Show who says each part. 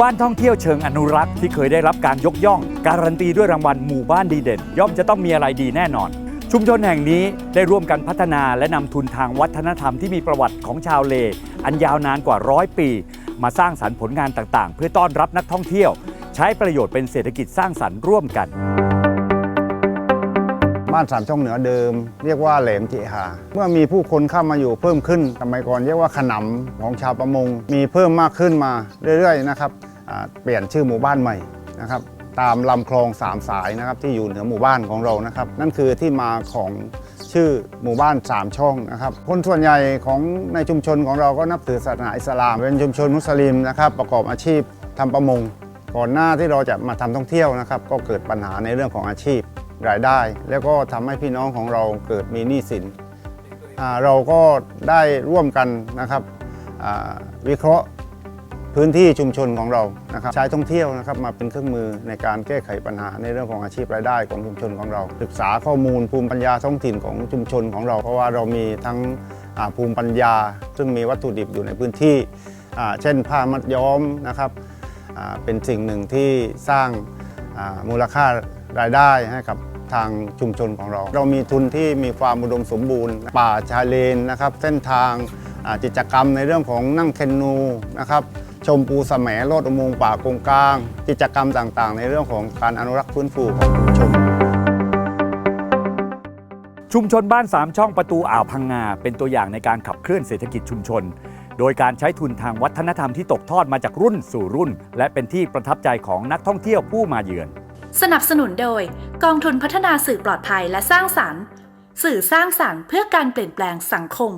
Speaker 1: บ้านท่องเที่ยวเชิงอนุรักษ์ที่เคยได้รับการยกย่อง การันตีด้วยรางวัลหมู่บ้านดีเด่น ย่อมจะต้องมีอะไรดีแน่นอน ชุมชนแห่งนี้ได้ร่วมกันพัฒนาและนำทุนทางวัฒนธรรมที่มีประวัติของชาวเล อันยาวนานกว่าร้อยปี มาสร้างสรรค์ผลงานต่างๆ เพื่อต้อนรับนักท่องเที่ยว ใช้ประโยชน์เป็นเศรษฐกิจสร้างสรรค์ร่วมกัน
Speaker 2: บ้านสามช่องเหนือเดิม เรียกว่าแหลมเจหา เมื่อมีผู้คนเข้ามาอยู่เพิ่มขึ้นสมัยก่อนเรียกว่าขนำของชาวประมง มีเพิ่มมากขึ้นมาเรื่อยๆนะครับ เปลี่ยนชื่อหมู่บ้านใหม่นะครับตามลำคลองสามสายนะครับที่อยู่เหนือหมู่บ้านของเรานะครับ นั่นคือที่มาของชื่อหมู่บ้านสามช่องนะครับ คนส่วนใหญ่ของในชุมชนของเราก็นับถือศาสนาอิสลาม เป็นชุมชนมุสลิมนะครับประกอบอาชีพทำประมง ก่อนหน้าที่เราจะมาทำท่องเที่ยวนะครับ ก็เกิดปัญหาในเรื่องของอาชีพรายได้ แล้วก็ทำให้พี่น้องของเราเกิดมีหนี้สินเราก็ได้ร่วมกันนะครับวิเคราะห์ พื้นที่ชุมชนของเรานะครับใช้ท่องเที่ยวนะครับมาเป็นเครื่องมือในการแก้ไขปัญหาในเรื่องของอาชีพรายได้ของชุมชนของเรา ศึกษาข้อมูลภูมิปัญญาท้องถิ่นของชุมชนของเรา เพราะว่าเรามีทั้งอ่าภูมิปัญญา ซึ่งมีวัตถุดิบอยู่ในพื้นที่อ่าเช่นผ้ามัดย้อมนะครับอ่าเป็นสิ่งหนึ่งที่สร้างอ่ามูลค่ารายได้ให้กับทางชุมชนของเรา เรามีทุนที่มีความอุดมสมบูรณ์ ป่าชายเลนนะครับ เส้นทางอ่ากิจกรรมในเรื่องของนั่งแคนูนะครับ ชมปูสะแหมโลดอุโมงค์ป่ากงกลาง กิจกรรมต่างๆ ในเรื่องของการอนุรักษ์ฟื้นฟูของชุมชน
Speaker 1: ชุมชนบ้านสามช่องประตูอ่าวพังงา เป็นตัวอย่างในการขับเคลื่อนเศรษฐกิจชุมชน โดยการใช้ทุนทางวัฒนธรรมที่ตกทอดมาจากรุ่นสู่รุ่น และเป็นที่ประทับใจของนักท่องเที่ยวผู้มาเยือน
Speaker 3: สนับสนุนโดย กองทุนพัฒนาสื่อปลอดภัยและสร้างสรรค์ สื่อสร้างสรรค์เพื่อการเปลี่ยนแปลงสังคม